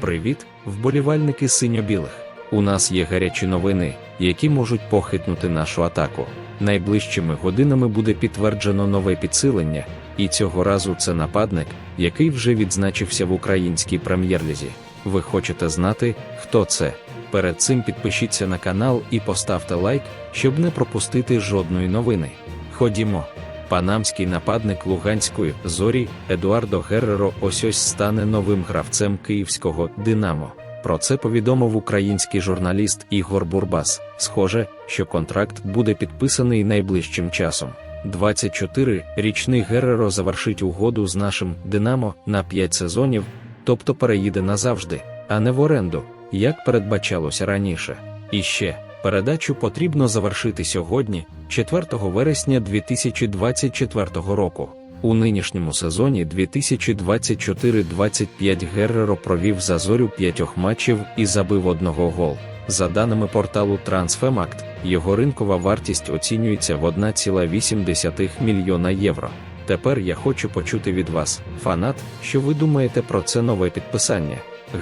Привіт, вболівальники синьо-білих. У нас є гарячі новини, які можуть похитнути нашу атаку. Найближчими годинами буде підтверджено нове підсилення, і цього разу це нападник, який вже відзначився в українській прем'єр-лізі. Ви хочете знати, хто це? Перед цим підпишіться на канал і поставте лайк, щоб не пропустити жодної новини. Ходімо. Панамський нападник Луганської зорі Едуардо Герреро ось ось стане новим гравцем київського Динамо. Про це повідомив український журналіст Ігор Бурбас. Схоже, що контракт буде підписаний найближчим часом. 24-річний Герреро завершить угоду з нашим Динамо на 5 сезонів, тобто переїде назавжди, а не в оренду, як передбачалося раніше. І ще передачу потрібно завершити сьогодні, 4 вересня 2024 року. У нинішньому сезоні 2024-25 Герреро провів за зорю п'ятьох матчів і забив одного гол. За даними порталу Transfermarkt, його ринкова вартість оцінюється в 1,8 мільйона євро. Тепер я хочу почути від вас, фанат, що ви думаєте про це нове підписання.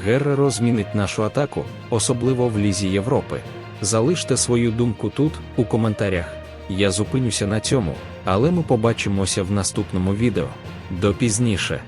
Герреро змінить нашу атаку, особливо в Лізі Європи. Залиште свою думку тут, у коментарях. Я зупинюся на цьому, але ми побачимося в наступному відео. До пізніше.